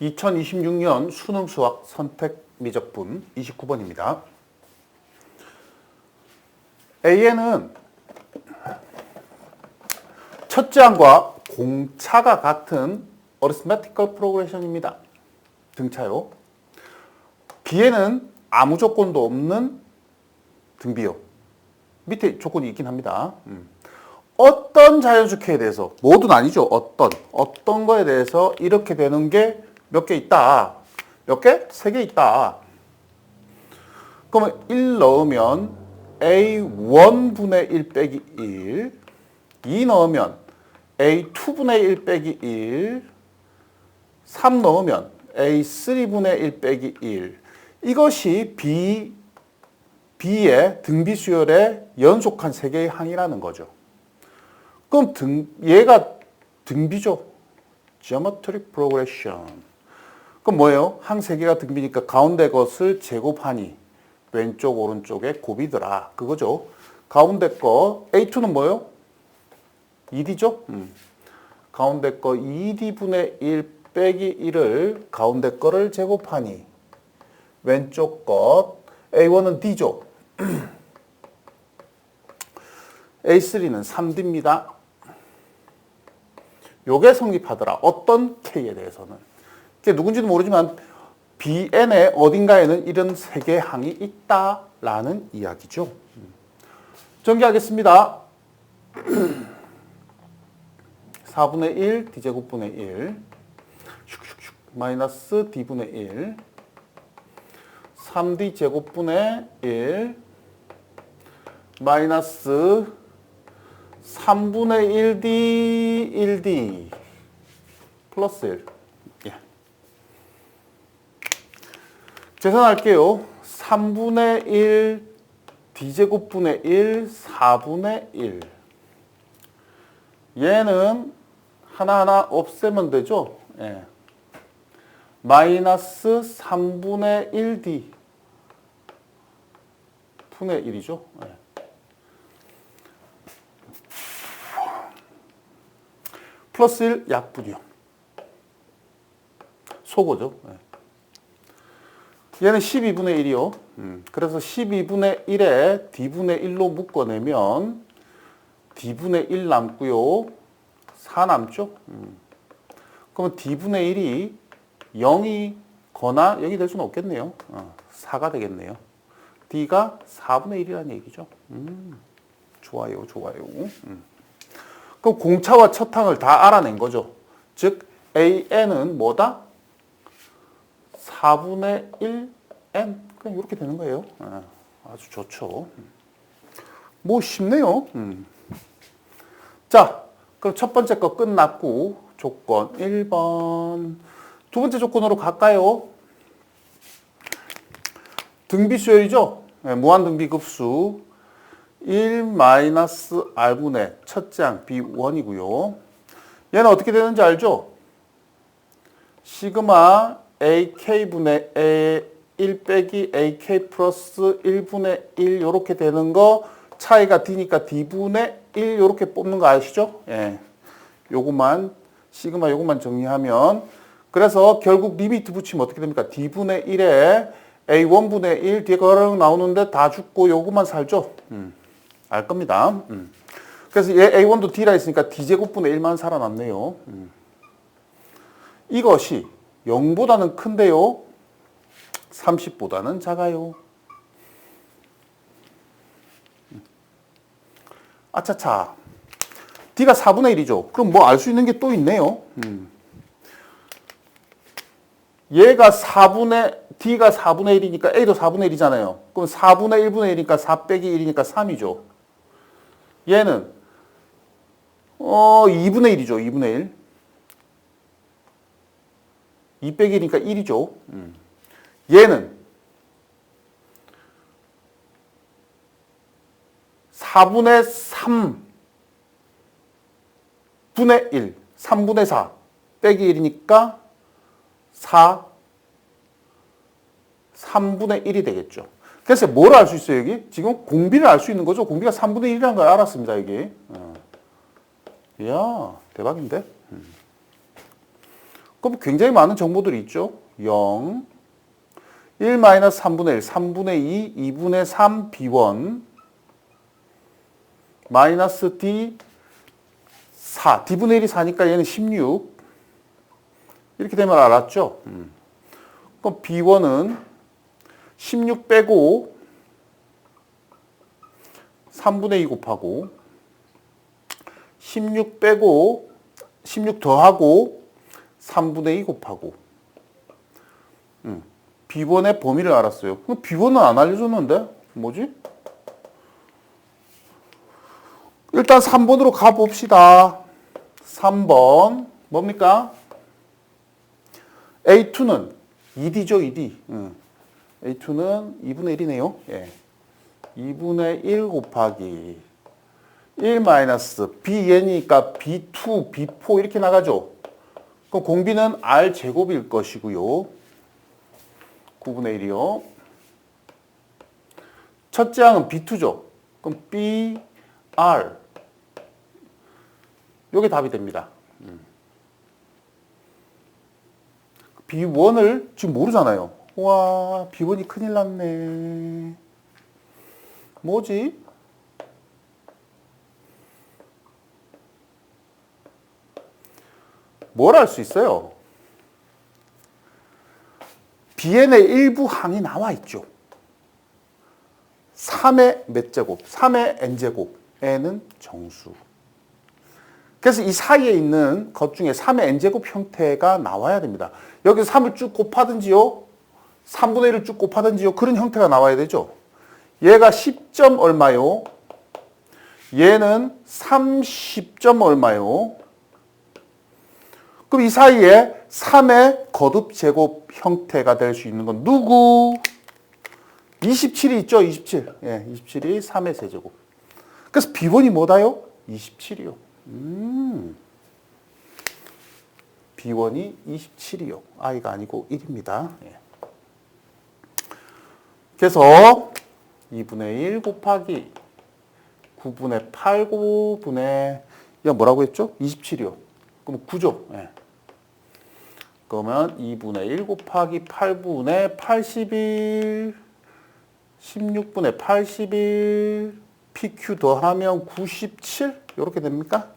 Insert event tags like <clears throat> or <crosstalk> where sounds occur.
2026년 수능 수학 선택 미적분 29번입니다. A에는 첫째 항과 공차가 같은 arithmetical progression입니다. 등차요. B에는 아무 조건도 없는 등비요. 밑에 조건이 있긴 합니다. 음. 어떤 자연수케에 대해서 모두는 아니죠. 어떤 어떤 거에 대해서 이렇게 되는 게 몇 개 있다. 몇 개? 세 개 있다. 그러면 1 넣으면 A1분의 1 빼기 1, 2 넣으면 A2분의 1 빼기 1, 3 넣으면 A3분의 1 빼기 1. 이것이 B, B의 등비 수열의 연속한 세 개의 항이라는 거죠. 그럼 등, 얘가 등비죠. geometric progression. 그럼 뭐예요? 항 세 개가 등비니까 가운데 것을 제곱하니 왼쪽 오른쪽에 곱이더라. 그거죠. 가운데 거 A2는 뭐예요? 2D죠? 음. 가운데 거 2D분의 1 빼기 1을 가운데 거를 제곱하니 왼쪽 것 A1은 D죠. <clears throat> A3는 3D입니다. 요게 성립하더라. 어떤 K에 대해서는. 그게 누군지도 모르지만 BN의 어딘가에는 이런 세 개의 항이 있다라는 이야기죠. 전개하겠습니다. 4분의 1, D제곱분의 1, 슉슉슉, 마이너스 D분의 1, 3D 제곱분의 1, 마이너스 3분의 1D, 1D, 플러스 1. 예. 계산할게요. 3분의 1, D제곱분의 1, 4분의 1. 얘는 하나하나 없애면 되죠? 예. 마이너스 3분의 1D 분의 1이죠. 예. 플러스 1 약분이요. 소거죠. 예. 얘는 12분의 1이요. 음, 그래서 12분의 1에 D분의 1로 묶어내면 D분의 1 남고요. 4 남죠. 음. 그러면 D분의 1이 0이 거나 0이 될 수는 없겠네요. 어, 4가 되겠네요. D가 4분의 1이라는 얘기죠. 음, 좋아요, 좋아요. 음. 그럼 공차와 첫항을 다 알아낸 거죠. 즉 AN은 뭐다? 4분의 1N 그냥 이렇게 되는 거예요. 아, 아주 좋죠. 뭐 쉽네요. 음. 자, 그럼 첫 번째 거 끝났고 조건 1번 두 번째 조건으로 갈까요? 등비 수열이죠. 네, 무한 등비 급수 1 마이너스 R분의 첫째 항 B1이고요. 얘는 어떻게 되는지 알죠? 시그마 AK분의 A 1 빼기 AK 플러스 1분의 1 이렇게 되는 거 차이가 D니까 D분의 1 이렇게 뽑는 거 아시죠? 예. 요것만 시그마 요것만 정리하면 그래서 결국 리미트 붙이면 어떻게 됩니까? D분의 1에 A1분의 1 뒤에 거랑 나오는데 다 죽고 요것만 살죠? 음. 알 겁니다. 음. 그래서 얘 A1도 D라 있으니까 D제곱분의 1만 살아남네요. 음. 이것이 0보다는 큰데요. 30보다는 작아요. 아차차. D가 4분의 1이죠. 그럼 뭐 알 수 있는 게 또 있네요. 음. 얘가 4분의, D가 4분의 1이니까 A도 4분의 1이잖아요. 그럼 4분의 1분의 1이니까 4 빼기 1이니까 3이죠. 얘는, 어, 2분의 1이죠. 2분의 1. 2 빼기 1이니까 1이죠. 음. 얘는 4분의 3 분의 1, 3분의 4 빼기 1이니까 4, 3분의 1이 되겠죠. 그래서 뭘 알 수 있어요, 여기? 지금 공비를 알 수 있는 거죠. 공비가 3분의 1이라는 걸 알았습니다, 여기. 어. 이야, 대박인데? 음. 그럼 굉장히 많은 정보들이 있죠. 0, 1 마이너스 3분의 1, 3분의 2, 2분의 3 B1, 마이너스 D 4, D분의 1이 4니까 얘는 16. 이렇게 되면 알았죠? 음. 그럼 B1은 16 빼고 3분의 2 곱하고 16 빼고 16 더하고 3분의 2 곱하고 음. B1의 범위를 알았어요. B1은 안 알려줬는데? 뭐지? 일단 3번으로 가봅시다. 3번 뭡니까? A2는 2D죠, 2D. 응. A2는 2분의 1이네요. 예. 2분의 1 곱하기 1 마이너스 Bn이니까 B2, B4 이렇게 나가죠. 그럼 공비는 R 제곱일 것이고요. 9분의 1이요. 첫째 항은 B2죠. 그럼 B, R. 요게 답이 됩니다. 음. B1을 지금 모르잖아요. 와, B1이 큰일 났네. 뭐지? 뭘 알 수 있어요? BN의 일부 항이 나와 있죠. 3의 몇 제곱? 3의 n제곱. n은 정수. 그래서 이 사이에 있는 것 중에 3의 n제곱 형태가 나와야 됩니다. 여기서 3을 쭉 곱하든지요. 3분의 1을 쭉 곱하든지요. 그런 형태가 나와야 되죠. 얘가 10점 얼마요? 얘는 30점 얼마요? 그럼 이 사이에 3의 거듭 제곱 형태가 될 수 있는 건 누구? 27이 있죠, 27. 예, 27이 3의 세제곱. 그래서 B1이 뭐다요? 27이요. 음. B1이 27이요. i가 아니고 1입니다. 예. 그래서 2분의 1 곱하기 9분의 8, 9분의 이거 뭐라고 했죠? 27이요. 그럼 9죠. 예. 그러면 2분의 1 곱하기 8분의 81, 16분의 81, PQ 더하면 97 이렇게 됩니까?